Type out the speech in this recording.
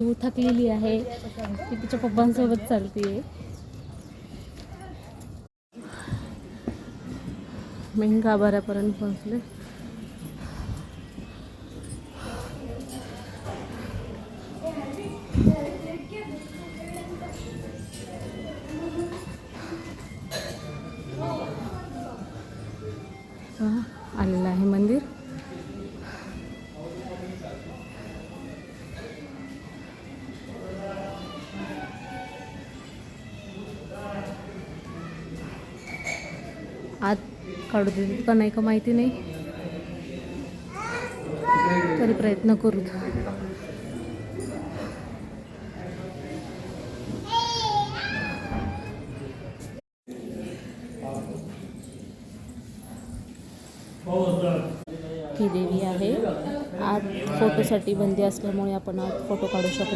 तू थकलेली आहे ती तिच्या पप्पांसोबत चालते मी गाभाऱ्यापर्यंत पोहोचले. आलेलं आहे मंदिर. आत काढू देतील का नाही का माहिती नाही. तरी प्रयत्न करू ही देवी आहे. आत फोटोसाठी बंदी असल्यामुळे आपण आत फोटो काढू शकतो